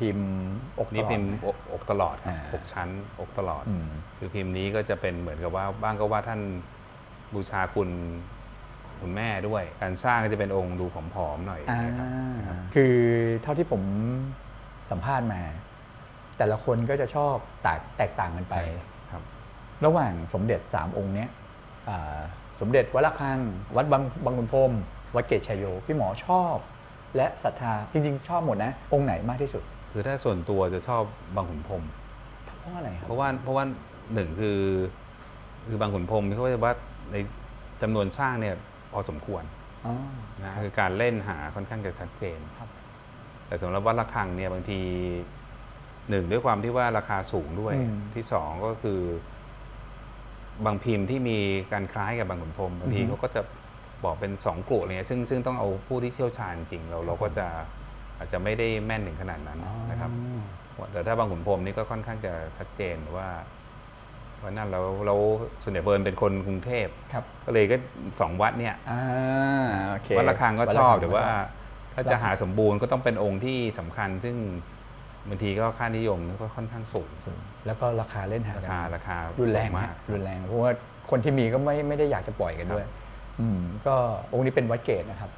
พิมพ์อกนี่ตลอดพิมพ์ไหอกอกตลอดครับอ่าอกชั้นอกตลอดอืมคือพิมพ์นี้ก็จะเป็นเหมือนกับว่าบ้างก็ว่าท่านบูชาคุณคุณแม่ด้วย การสร้างก็จะเป็นองค์ดูผอมๆหน่อยอ่านะครับนะครับคือเท่าที่ผมสัมภาษณ์มา แต่ละคนก็จะชอบแตกแตกต่างกันไปใช่ครับ ระหว่างสมเด็จสามองค์เนี้ยอ่าสมเด็จวัดระฆังวัดบางบางขุนพรหมวัดเกตชัยโยพี่หมอชอบ และศรัทธาจริงๆ ชอบหมดนะ องค์ไหนมากที่สุด คือถ้าส่วนตัวจะชอบบางขุนพรหมเพราะอะไรครัเพราะว่าเพราะว่าหนึ่งคือ คือบางขุนพรหมเขาจะว่าในจำนวนสร้างเนี่ยพอสมควรอ๋อนะคือการเล่นหาค่อนข้างจะชัดเจนครับ แต่สำหรับวัดระฆังเนี่ยบางทีหนึ่งด้วยความที่ว่าราคาสูงด้วยอืมที่สองก็คือบางพิมพ์ที่มีการคล้ายกับบางขุนพรหมบางทีอือฮึ เขาก็จะ บอกเป็นสองกลุ่มอะไรเงี้ยซึ่งซึ่งต้องเอาผู้ที่เชี่ยวชาญจริงเราเราก็จะอาจจะไม่ได้แม่นถึงขนาดนั้นนะครับ แต่ถ้าบางขุนพรหมนี่ก็ค่อนข้างจะชัดเจนว่าว่านั่นเราเราส่วนใหญ่เบิร์นเป็นคนกรุงเทพครับก็เลยก็สองวัดเนี่ยอ่าโอเควัดระฆังก็วัดชระอบฆังแต่ว่าก็ชอบถ้าจะหาสมบูรณ์ก็ต้องเป็นองค์ที่สำคัญ ซึ่งบางทีก็ค่านิยมก็ค่อนข้างสูง แล้วก็ราคาเล่นหารากันคาราคารุนแรงสูมามากรุนแรงเพราะว่าคนที่มีก็ไม่ไม่ได้อยากจะปล่อยกันด้วยอืม ก็องค์นี้เป็นวัดเกตนะครับ